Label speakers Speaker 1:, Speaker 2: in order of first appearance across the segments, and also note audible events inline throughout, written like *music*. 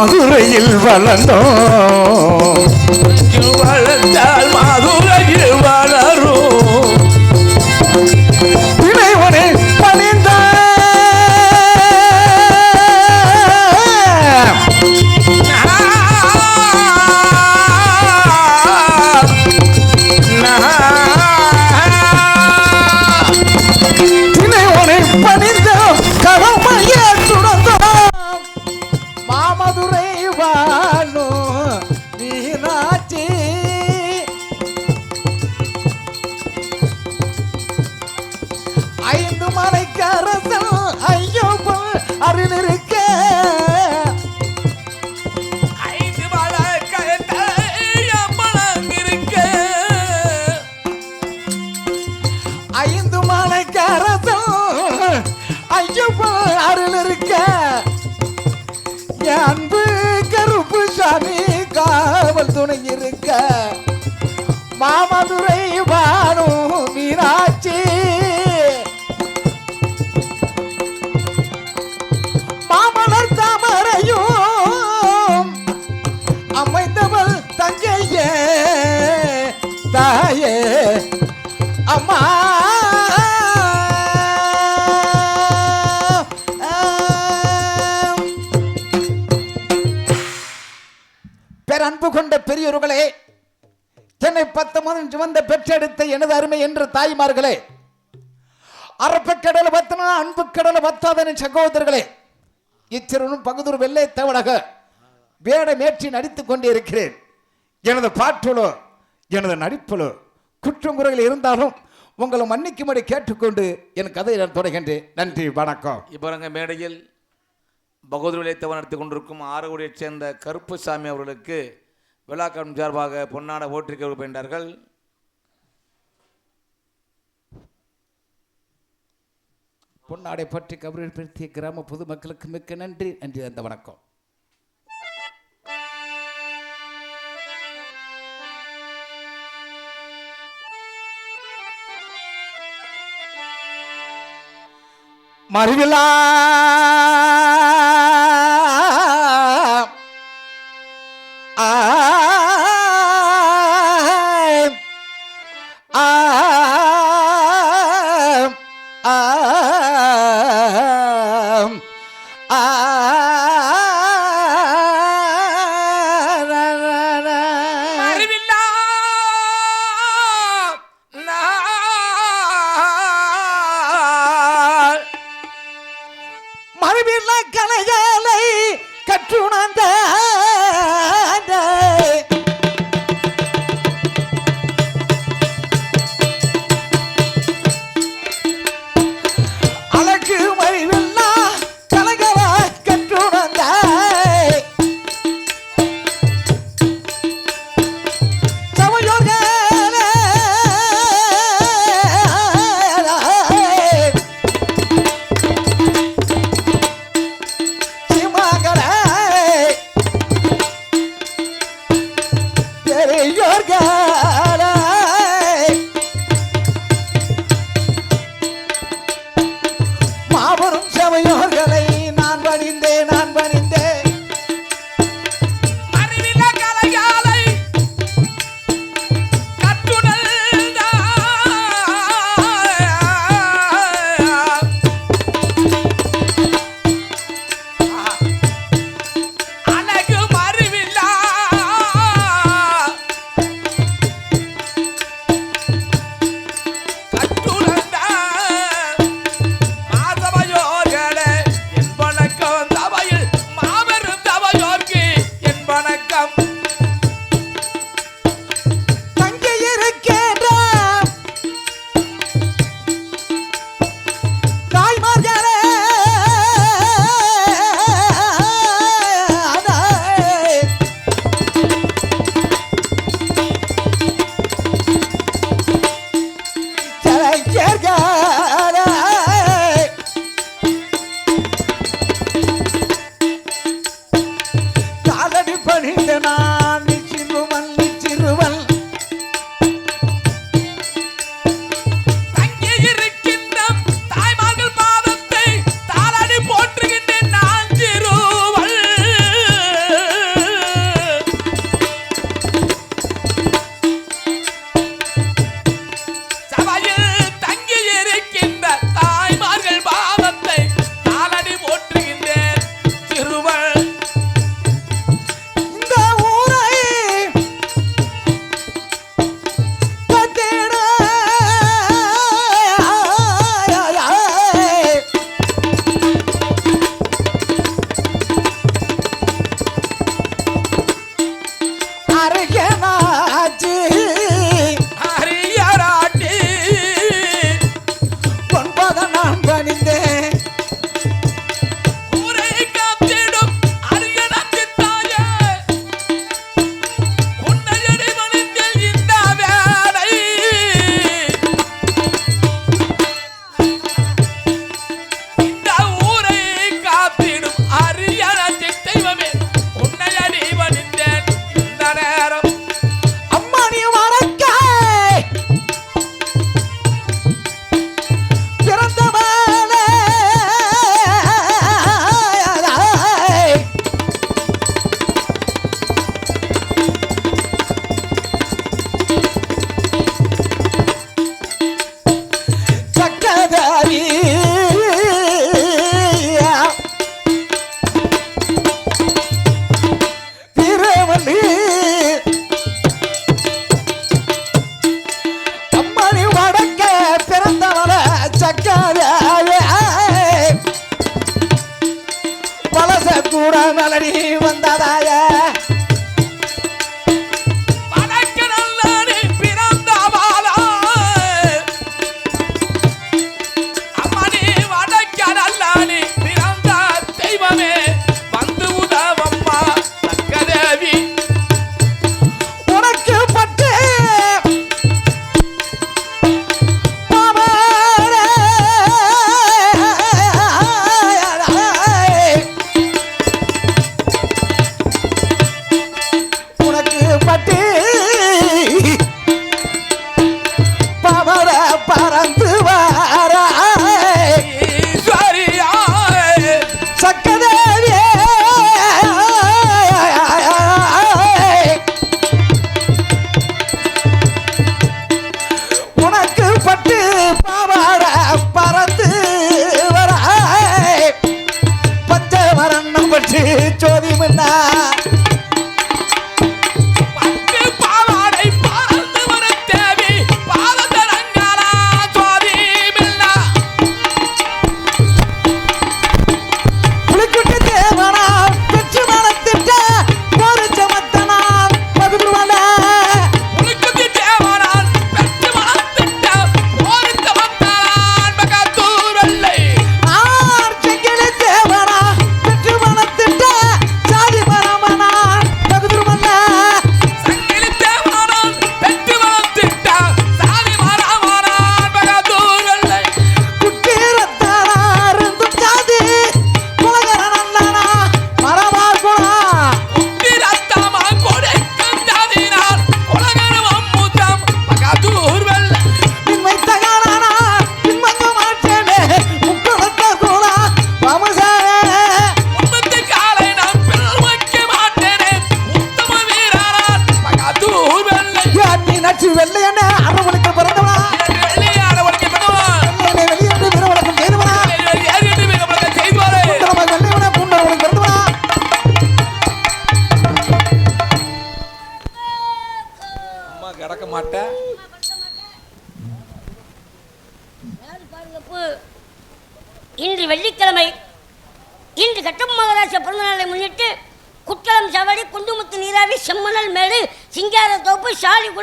Speaker 1: மதுரையில் வளர்ந்தோம்.
Speaker 2: வளர்ந்தால் மதுரையில்
Speaker 1: மாமதுரை பானு மீனாட்சி. மாமலர் தாமரையும் அமைந்தவள் தங்கையே தாயே அம்மா. பேரன்பு கொண்ட பெரியோர்களே என்னை பத்து மாதம் சுமந்த பெற்றெடுத்த எனது அருமை என்று தாய்மார்களே அரப்பக்கடல் பத்தினா அன்பு கடல் பத்தாதன சகோதரர்களே இச்சிறுவனும் பகுதூர் வெள்ளை தவழக வேடமேற்றி நடித்துக் கொண்டே இருக்கிறேன் எனது பாட்டிலோ எனது நடிப்பிலோ குற்றம் குறைகள் இருந்தாலும் உங்களை மன்னிக்கும்படி கேட்டுக்கொண்டு என் கதையை நான் தொடர்கின்றேன். நன்றி வணக்கம்.
Speaker 2: இப்போ மேடையில் பகவதூர் விளையத்தவன் நடத்தி கொண்டிருக்கும் ஆறுகுடியைச் சேர்ந்த கருப்புசாமி அவர்களுக்கு விழாக்கம் சார்பாக பொன்னாட ஓட்டிருக்க விரும்புகின்றார்கள்
Speaker 1: பொன்னாடை பற்றி கபரிப்படுத்திய கிராம பொதுமக்களுக்கு மிக்க நன்றி நன்றி அந்த வணக்கம்.
Speaker 3: மறுவிழா மறுபின்ன கனகாலை கற்றுணர்ந்த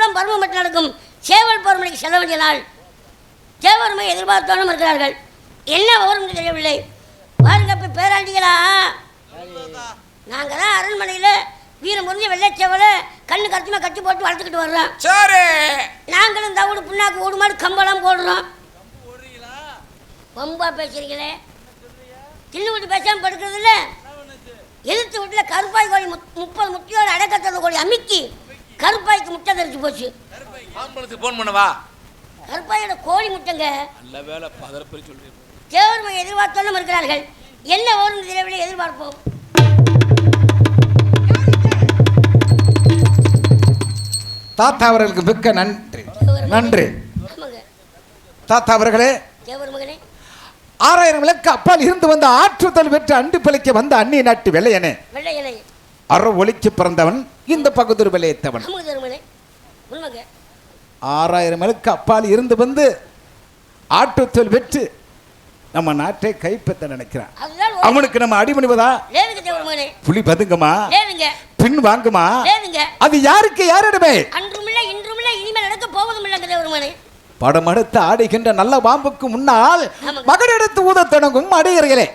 Speaker 3: சாலிகுளம் பருவமட்டு நடக்கும். சேவல் பருமனைக்கு செல்ல வேண்டிய நாள். சேவருமை எதிர்பார்த்தோனும் இருக்கிறார்கள். என்ன விவரம் தெரியவில்லை. பாருங்க இப்போ பேராண்டிகளா? நாங்கள் தான் அரண்மனையில் வீரம் முறிஞ்ச வெள்ளைச்சேவலை கண்ணு கருத்துமா கட்டி போட்டு வளர்த்துக்கிட்டு வர்றோம்.
Speaker 2: சரி
Speaker 3: நாங்களும் தவிடு புண்ணாக்கு ஓடு மாடு கம்பெல்லாம் போடுறோம். ரொம்ப பேசுறீங்களே? தின்னு விட்டு பேசாமல் படுக்கிறது இல்ல எதிர்த்து வீட்டில் கருப்பாய் கோழி முப்பது முட்டையோட அடக்கத்தோட கோழி அமுக்கி கருப்பாய்க்கு முட்டை தெரிச்சு போச்சு.
Speaker 2: ஆம்பளத்துக்கு ஃபோன் பண்ணவா?
Speaker 3: கருப்பாயோட கோழி முட்டைங்க.
Speaker 2: நல்ல வேலை பதறப்பறி சொல்றீங்க.
Speaker 3: தேவர்மை எதிர்பார்த்தோன்னு இருக்கிறார்கள் என்ன ஓடும் தெரியவில்லை எதிர்பார்ப்போம்?
Speaker 1: தாத்தா அவர்களுக்கு மிக்க நன்றி. நன்றி. தாத்தா அவர்களே ஆறாயிரம் விளக்கு அப்பால் இருந்து வந்த ஆற்றுதல் பெற்று அண்டு பிழைக்க வந்த அந்நிய நாட்டு வெள்ளையனே. அற ஒளிக்கு பிறந்தவன் இந்த பகுதூர்
Speaker 3: உண்மைங்க
Speaker 1: ஆறாயிரம் விளக்கு அப்பால் இருந்து வந்து ஆற்றுத்தல் பெற்று நம்ம நாட்டை கைப்பற்ற நினைக்கிறான். அவனுக்கு நம்ம
Speaker 3: மகனே.
Speaker 1: புலி பதுங்குமா? பின் வாங்குமா? அது யாருக்கு யாரிடமே?
Speaker 3: மகனே.
Speaker 1: படமெடுத்து ஆடுகின்ற நல்ல பாம்புக்கு முன்னால்
Speaker 3: ஆமாங்க.
Speaker 1: மகடெடுத்து ஊதத் தொடங்கும் அடியர்களே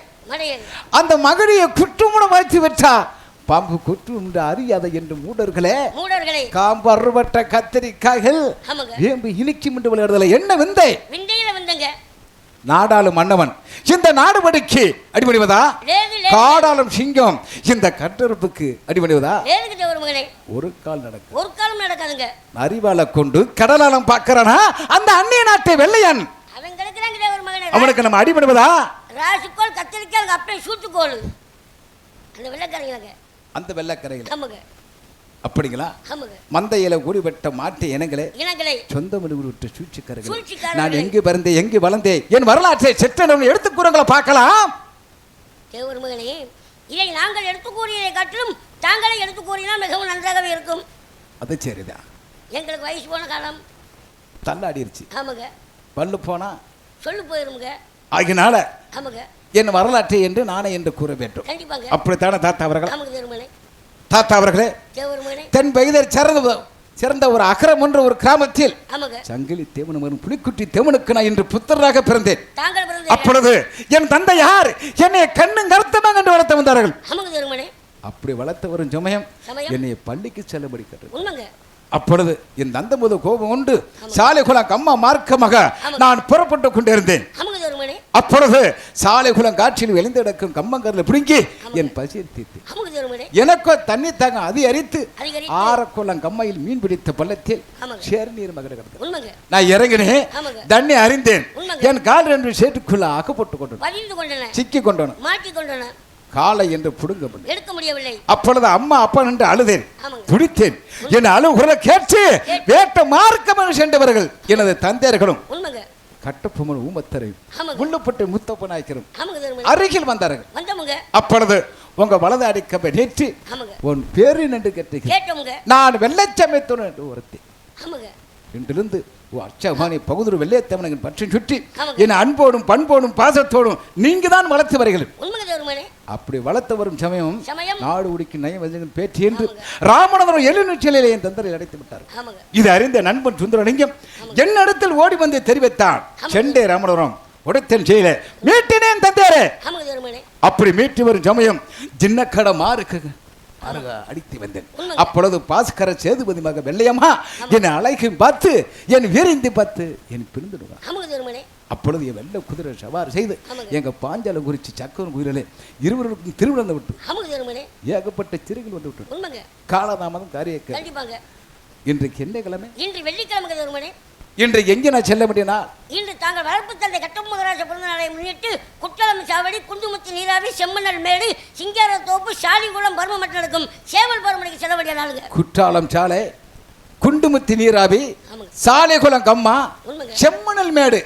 Speaker 1: அந்த மகடியை குற்றுமுன வைத்து விட்டா பாம்பு குற்று என்று அறியாத என்று மூடர்களே.
Speaker 3: மூடர்களை.
Speaker 1: காம்பு அறுபட்ட கத்திரிக்காய்கள் வேம்பு இனிக்கும் என்று விளையாடுதல என்ன விந்தை?
Speaker 3: விண்டையில வந்தங்க.
Speaker 1: நாடாளும் மன்னவன். இந்த நாடுபடிக்கு அடிபணிவதா? காடாளும் சிங்கம். இந்த கட்டறுப்புக்கு அடிபணிவதா? ஒரு கால் நடக்கும்
Speaker 3: ஒரு காலம் நடக்காதுங்க.
Speaker 1: அறிவால கொண்டு கடலாலம் பார்க்கறானா? அந்த அந்நிய நாட்டை வெள்ளையன். அவனுக்கு நம்ம அடிபணிவதா?
Speaker 3: ராசிக்கோள் கத்திரிக்காய் அப்படியே சூட்டுக்கோள் அந்த வெள்ளைக்காரங்க
Speaker 1: அந்த வெள்ளக்கரையில்.
Speaker 3: ஆமாங்க.
Speaker 1: அப்படிங்களா?
Speaker 3: ஆமாங்க.
Speaker 1: மந்தையில கூடிவிட்ட மாட்டு இனங்களே சொந்த விட்டு சூழ்ச்சிக்காரர்கள். நான் எங்கு பிறந்தேன் எங்கு வளர்ந்தேன் என் வரலாற்றை செற்றனவன் எடுத்து கூறங்களை பார்க்கலாம்.
Speaker 3: தேவர் மகனே இதை நாங்கள் எடுத்து கூறியதை காட்டிலும் தாங்களே எடுத்து கூறினால் மிகவும் நன்றாகவே இருக்கும்.
Speaker 1: அது சரிதான்.
Speaker 3: எங்களுக்கு வயசு போன காலம்.
Speaker 1: தள்ளாடிருச்சு.
Speaker 3: ஆமாங்க.
Speaker 1: பல்லு போனா
Speaker 3: சொல்லு போயிருமுங்க.
Speaker 1: ஆகினால
Speaker 3: ஆமாங்க.
Speaker 1: என் வரலாற்றை என்று நானே என்று கூற வேண்டும். அப்படித்தானே தாத்தா அவர்கள்? தாத்தா அவர்களே தென் பகுதியில் சிறந்த சிறந்த ஒரு அகரம் என்ற ஒரு கிராமத்தில் சங்கிலி தேவனும் புலிக்குட்டி தேவனுக்கு நான் இன்று புத்தராக பிறந்தேன். அப்பொழுது என் தந்தை யார்? என்னை கண்ணும் கருத்தமாக கண்டு வளர்த்து வந்தார்கள். அப்படி வளர்த்து வரும் சமயம்? என்னை பள்ளிக்கு செல்லும்படி கட்டு அப்பொழுது என் தந்தை முத கோபம் உண்டு. சாலைகுலம் அம்மா மார்க்கமாக. நான் புறப்பட்டு கொண்டிருந்தேன். அப்பொழுது சாலைகுலம் காட்சியில் விழுந்து கிடக்கும் கம்மங்கரில் பிடுங்கி என் பசியை தீர்த்து எனக்கோ தண்ணி தாங்க அதி அரித்து
Speaker 3: அதிகரித்து.
Speaker 1: ஆரக்குளம் கம்மையில் மீன் பிடித்த பள்ளத்தில்
Speaker 3: ஆமாங்க.
Speaker 1: சேர் நீர் மகட கிடந்தது.
Speaker 3: உண்மைங்க.
Speaker 1: நான் இறங்கினேன். தண்ணி அறிந்தேன். என் கால் ரெண்டு சேட்டுக்குள்ள அகப்பட்டு கொண்டு சிக்கி
Speaker 3: கொண்டன.
Speaker 1: காலை என்று புடுங்க
Speaker 3: எடுக்க முடியவில்லை.
Speaker 1: அப்பொழுது அம்மா அப்பா என்று அழுதேன். பிடித்தேன் என் அழுகுரலை கேட்டு வேட்ட மார்க்கமனு சென்றவர்கள் எனது தந்தையர்களும் கட்டப்பொம்மன் ஊமத்தரையும்
Speaker 3: ஆமாங்க.
Speaker 1: முள்ளுப்பட்டு முத்தப்ப நாய்க்கரும்
Speaker 3: ஆமாங்க தேவர் மகனே
Speaker 1: அருகில் வந்தார்கள். அப்பொழுது உங்க வலது அடிக்கப்ப நேற்று உன் பேரு நின்று கேட்டீங்க நான் வெள்ளைச்சமயத்துடன் என்று ஒருத்தி
Speaker 3: ஆமாங்க.
Speaker 1: இன்றிலிருந்து அச்சமானி பகுதிர் வெள்ளையத்தவனங்கள் பற்றி சுற்றி. என் அன்போடும் பண்போடும் பாசத்தோடும் நீங்க தான் வளர்த்து
Speaker 3: மகனே
Speaker 1: அப்படி வளர்த்து வரும் சமயம் நாடு உடிக்கு நயம் பேச்சு என்று ராமநாதன் எழுநூற்றிலே என் தந்தரை அடைத்து விட்டார். இது அறிந்த நண்பன் சுந்தரலிங்கம் என் இடத்தில் ஓடி வந்து தெரிவித்தான். செண்டே ராமநாதபுரம் உடைத்தன் செய்யல. மீட்டினேன் தந்தேரே. அப்படி மீட்டு வரும் சமயம் சின்னக்கட மாறுக்கு மாறுக அடித்து வந்தேன். அப்பொழுது பாஸ்கர சேதுபதி மக வெள்ளையம்மா என் அழகையும் பார்த்து என் வீரிந்து பார்த்து என் பிரிந்துடுவான் அப்பொழுது என் வெள்ளை குதிரை சவாரி செய்து. எங்க பாஞ்சாலம் குறிச்சி சக்கரன் குதிரையிலே இருவருக்கும் திருவிழந்து விட்டு ஏகப்பட்ட சிறுகள் வந்து விட்டு காலதாமதம்
Speaker 3: கண்டிப்பாங்க.
Speaker 1: இன்றைக்கு என்ன கிழமை?
Speaker 3: இன்று வெள்ளிக்கிழமை
Speaker 1: இன்றைக்கு எங்கே நான் செல்ல முடியும்னா?
Speaker 3: தாங்கள் வளர்ப்பு தந்தை கட்டம் மகராஜ பிறந்த நாளை முன்னிட்டு குட்டலம் சாவடி குண்டுமுத்து நீராவி செம்மணல் மேடு சிங்கார தோப்பு சாலிகுளம் பருமமட்டம் நடக்கும் சேவல் பருமனைக்கு செல்ல வேண்டிய நாளுங்க.
Speaker 1: குற்றாலம் சாலை குண்டுமுத்தி நீராவி. சாலைகுளம் கம்மா. செம்மணல் மேடு.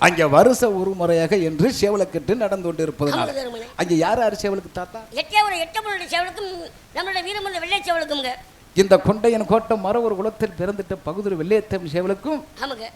Speaker 1: அங்கே வருஷ ஒரு முறையாக என்று சேவலக்கட்டு நடந்து கொண்டு இருப்பதனால அங்கே யார் யார் சேவலுக்கு தாத்தா?
Speaker 3: எட்டியாவரம் எட்டப்பனுடைய சேவலுக்கும் நம்மளுடைய வீரமந்த வெள்ளை சேவலுக்குங்க
Speaker 1: இந்த கொண்டையன் கோட்டம் மர ஒரு குலத்தில் பிறந்துட்ட பகுதிர் வெள்ளையத்தம் சேவலுக்கும்
Speaker 3: ஆமாங்க.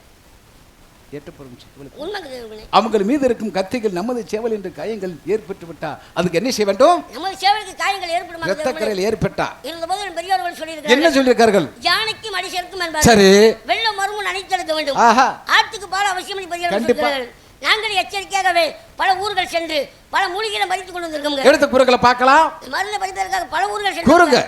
Speaker 3: தேவர்களே
Speaker 1: அவங்கள் மீது இருக்கும் கத்திகள் நமது சேவல் என்று காயங்கள் ஏற்பட்டு விட்டா அதுக்கு என்ன செய்ய வேண்டும்?
Speaker 3: நமது சேவலுக்கு காயங்கள் ஏற்படுமா? தேவர்களே?
Speaker 1: இரத்தக்கரையில் ஏற்பட்டா.
Speaker 3: இருந்தபோது பெரியவர்கள்
Speaker 1: என்ன
Speaker 3: சொல்லியிருக்கிறார்கள்?
Speaker 1: சொல்லியிருக்கார்கள்
Speaker 3: யானைக்கும் அடி சேர்க்கும்
Speaker 1: சரி.
Speaker 3: வெள்ளம் மருமுன் அணைத்தெடுக்க வேண்டும்.
Speaker 1: ஆஹா.
Speaker 3: ஆட்டுக்கு பால் அவசியம் பெரியவர்கள். சொல்கிறார்கள். நாங்கள் எச்சரிக்கையாகவே பல ஊர்கள் சென்று பல மூலிகைகளை பறித்துக் கொண்டு வந்திருக்கோங்க
Speaker 1: எடுத்த குரங்களை பார்க்கலாம்.
Speaker 3: மருந்து பறிப்பதற்காக பல ஊர்கள் சென்று
Speaker 1: கூறுங்க.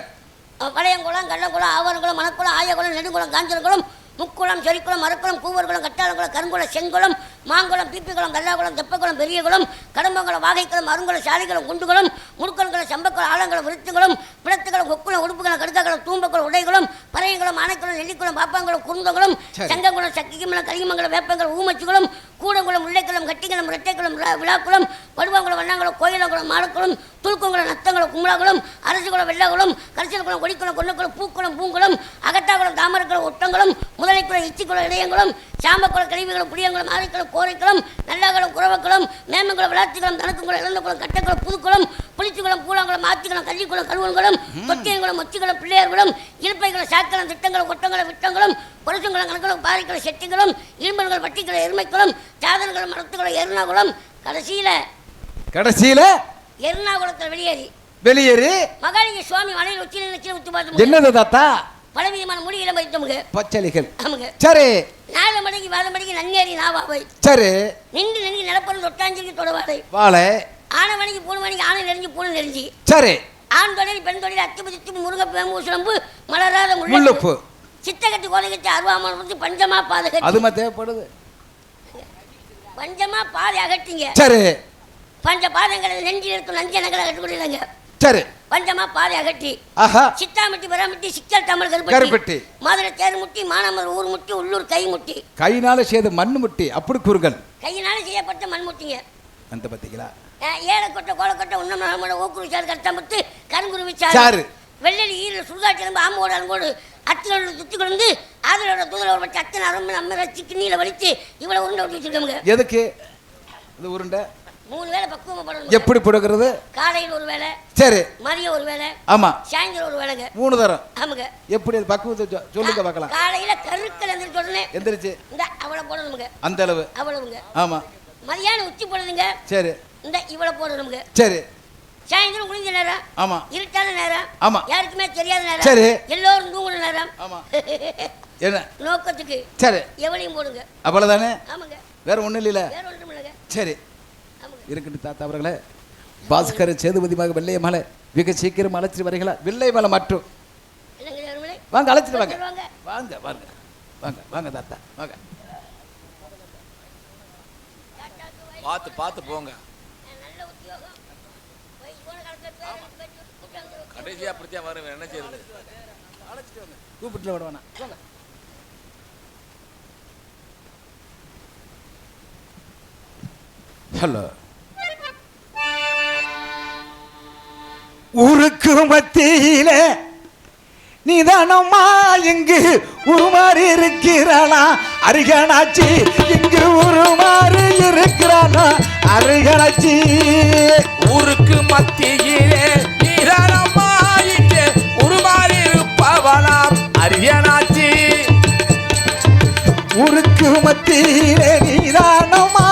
Speaker 3: பழையங்குளம் கள்ளக்குளம் ஆவரங்குளம் மணக்குளம் ஆயகுளம் நெடுங்குளம் காஞ்சனகுளம் முக்குளம் செரிக்குளம் மரக்குளம் கூவர்குளம் கட்டாளகுளம் கருங்குளம் செங்குளம் மாங்குளம் பிப்பிக்குளம் கல்லாகுளம் தெப்பக்குளம் பெரியகுளம் கடம்பங்குளம் வாகைக்குளம் அருங்குளம் சாலிகுளம் குண்டுகுளம் முடுக்கல்குளம் சம்பக்குளம் ஆலங்குளம் விருத்துகுளம் பிளத்துக்குளம் கொக்குளம் உடுப்புக்குளம் கடுக்காக்குளம் தூம்பக்குளம் உடைகுளம் பறையங்குளம் ஆனைக்குளம் நெல்லிக்குளம் பாப்பாங்குளம் குருந்தகுளம். சங்கங்குளம் சக்கிக்குமலம் கரிமங்கலம் வேப்பங்குளம் ஊமச்சிக்குளம் கூடங்குளம் முல்லைக்குளம் கட்டிக்குளம் இரட்டைக்குளம் விழா- விழாக்குளம் படுவாங்குளம் வண்ணாங்குளம் கோயிலங்குளம் மாலக்குளம் துளுக்குங்குளம் நத்தங்குளம் கும்பலாகுளம் அரசுகுளம் வெள்ளாகுளம் கரிசல்குளம் கொடிக்குளம் கொன்னக்குளம் பூக்குளம் பூங்குளம் அகத்தாகுளம் தாமரக்குளம் ஒட்டங்குளம் முதலைக்குளம் இச்சிக்குளம் இடையங்குளம் சாம்பக்குளம் கழிவுகுளம் புளியங்குளம் ஆரைக்குளம் கோரைக்குளம் நல்லாகுளம் குறவக்குளம் மேமங்குளம் விளாத்திக்குளம் தனக்குங்குளம் இளந்தக்குளம் கட்டக்குளம் புதுக்குளம் புளிச்சிக்குளம் பூலாங்குளம் ஆத்திக்குளம் கள்ளிக்குளம் கருவன்குளம் தொட்டியங்குளம் மொச்சிக்குளம் பிள்ளையார்குளம் இழுப்பைக்குளம் சாக்கலம் திட்டங்குளம் ஒட்டங்குளம் விட்டங்குளம் பொருசுங்குளம் கணக்குளம் பாறைக்குளம் செட்டிக்குளம் இரும்பல்கள் வட்டிக்குளம் எருமைக்குளம் சாதனங்குளம் மரத்துக்குளம் எருணாகுளம் கடைசியில
Speaker 1: கடைசியில
Speaker 3: எருணாகுளத்தில் வெளியேறி.
Speaker 1: வெளியேறி?
Speaker 3: மகாலிங்க சுவாமி மலையில் உச்சியில் நிற்கிற உத்து பார்த்து
Speaker 1: என்னது தாத்தா?
Speaker 3: பலவிதமான முடிகளை வைத்தமுக
Speaker 1: பச்சளிகள்
Speaker 3: ஆமாங்க
Speaker 1: சரி.
Speaker 3: நாலு மணிக்கு வாழ மணிக்கு நன்னேறி நாவாவை.
Speaker 1: சரி.
Speaker 3: நின்று நின்று நிலப்பரம் தொட்டாஞ்சிக்கு தொடவாடை
Speaker 1: வாழை.
Speaker 3: ஆன மணிக்கு பூணு மணிக்கு ஆணை நெறிஞ்சு பூணு நெறிஞ்சி
Speaker 1: சரி.
Speaker 3: ஆண் தொழில் பெண் தொழில் அத்துப்பு தித்துப்பு முருங்கை பேம்பு சுழம்பு மலராத
Speaker 1: முள்ளுப்பு.
Speaker 3: சித்தகட்டு கோலைகட்டு அருவாமன் வந்து பஞ்சமா பாதை
Speaker 1: அதுமா தேவைப்படுது.
Speaker 3: பஞ்சமா பாதை அகட்டிங்க.
Speaker 1: சரி.
Speaker 3: பஞ்ச பாதங்களை நெஞ்சில் இருக்கும் நஞ்சனங்களை கட்டுக்கொள்ளுங்க
Speaker 1: சரி.
Speaker 3: பஞ்சமா பாதை அகட்டி
Speaker 1: ஆஹா.
Speaker 3: சித்தாமட்டி பெறாமட்டி சிக்கல் தமிழ்
Speaker 1: கருப்பட்டி.
Speaker 3: மதுரை தேர் முட்டி மானாமர் ஊர் முட்டி உள்ளூர் கை முட்டி.
Speaker 1: கையினால செய்த மண்ணு முட்டி அப்படி கூறுகள்
Speaker 3: கையினால செய்யப்பட்ட மண்முட்டிங்க
Speaker 1: அந்த பார்த்தீங்களா
Speaker 3: அஹ் ஏலக்கொட்டை கோலக்கொட்டை உண்ணம் ஓக்குரு சாறு கட்டம்பத்து கருங்குருவி
Speaker 1: சாறு.
Speaker 3: சாறு. வெள்ளரி ஈரல் சுடுகாட்டு எலும்பு ஆம்போட அன்போடு அத்தினோட சுத்தி கொண்டு ஆதரோட தூதரோட பட்டு அத்தனை அரும்பு நம்ம ரசி கிண்ணியில் வலித்து இவ்வளோ உருண்டை வச்சிருக்கோங்க
Speaker 1: எதுக்கு? இது உருண்டை?
Speaker 3: மூணு வேளை பக்குவமாக போடணும்?
Speaker 1: எப்படி போடுகிறது?
Speaker 3: காலையில் ஒரு வேளை
Speaker 1: சரி.
Speaker 3: மதியம் ஒரு வேளை
Speaker 1: ஆமா.
Speaker 3: சாயந்தரம் ஒரு வேளைங்க.
Speaker 1: மூணு தரம்.
Speaker 3: ஆமாங்க.
Speaker 1: எப்படி அது பக்குவத்தை சொல்லுங்க பார்க்கலாம்.
Speaker 3: காலையில கருக்கள் எந்திரிச்ச உடனே
Speaker 1: எந்திரிச்சு.
Speaker 3: இந்த அவ்வளோ போடணுங்க
Speaker 1: அந்த அளவு.
Speaker 3: அவ்வளவுங்க.
Speaker 1: ஆமா.
Speaker 3: மதியானம் உச்சி போடுதுங்க.
Speaker 1: சரி.
Speaker 3: இந்த இவ்வளோ போடணுங்க
Speaker 1: சரி.
Speaker 3: சாயந்தரம் குளிஞ்ச நேரம்.
Speaker 1: ஆமா.
Speaker 3: இருட்டான நேரம்.
Speaker 1: ஆமா.
Speaker 3: யாருக்குமே தெரியாத நேரம்.
Speaker 1: சரி.
Speaker 3: எல்லோரும் தூங்குற நேரம்.
Speaker 1: ஆமா. *laughs* என்ன?
Speaker 3: நோக்கத்துக்கு.
Speaker 1: சரி.
Speaker 3: எவளையும் போடுங்க.
Speaker 1: அவ்வளவுதானே?
Speaker 3: ஆமாங்க.
Speaker 1: வேற ஒண்ணும் இல்லைல்ல
Speaker 3: வேற ஒன்றும் இல்லைங்க.
Speaker 1: சரி. இருக்கட்டும் தாத்தா அவர்களே. பாஸ்கர் சேதுபதி மக வெள்ளைய மலை மிக சீக்கிரம் அழைச்சிட்டு வரீங்களா வெள்ளை மலை மட்டும். வாங்க அழைச்சிட்டு வாங்க.
Speaker 3: வாங்க
Speaker 1: வாங்க. வாங்க வாங்க தாத்தா வாங்க.
Speaker 2: பார்த்து பார்த்து போங்க.
Speaker 3: கடைசியா
Speaker 2: கடைசியாக அப்படித்தான் வரும் என்ன செய்யறது
Speaker 1: கூப்பிட்டுல விட வேணாம். வாங்க. ஹலோ ஊருக்கு மத்தியில. நிதானமா இங்கு உருமாறி இருக்கிறானா? அருகனாச்சி இங்கு உருமாறி இருக்கிறானா? அருகனாச்சி
Speaker 2: ஊருக்கு மத்தியிலே நீரமா இங்கே உருமாறி இருப்பவனாம் அரியனாச்சி
Speaker 1: ஊருக்கு மத்தியிலே நிதானமா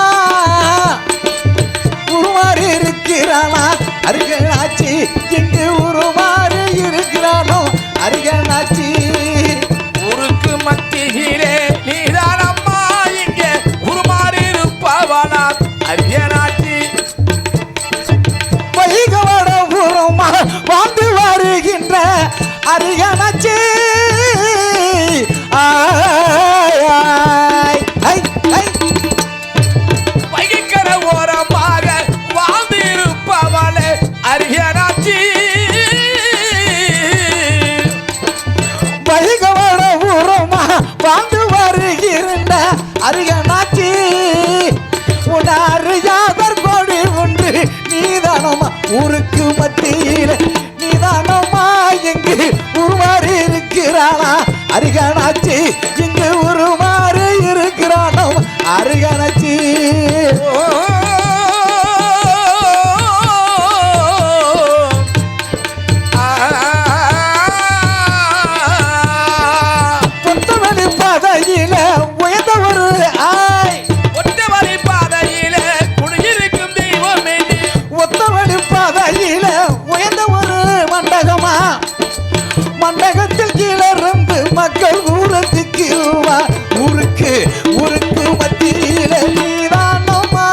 Speaker 1: மண்டகத்தில் கிளறந்து மக்கள் ஊரத்துக்கு வா.
Speaker 2: ஊருக்கு
Speaker 1: ஊருக்கு மத்தியில நீதானம்மா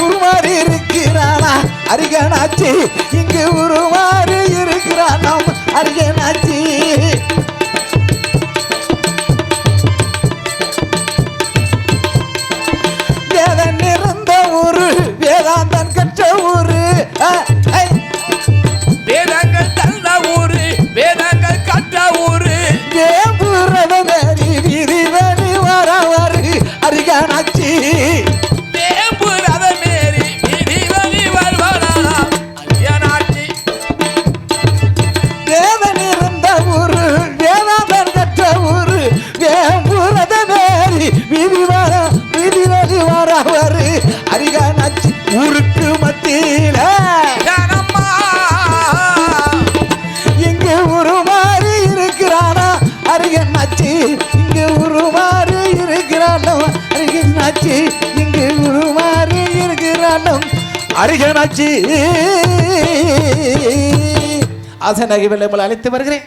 Speaker 1: உருமாறி இருக்கிறானா அரிகனாச்சி இங்கு உருவ. அருகனாச்சி ஆசனகி உங்களை அழைத்து வருகிறேன்.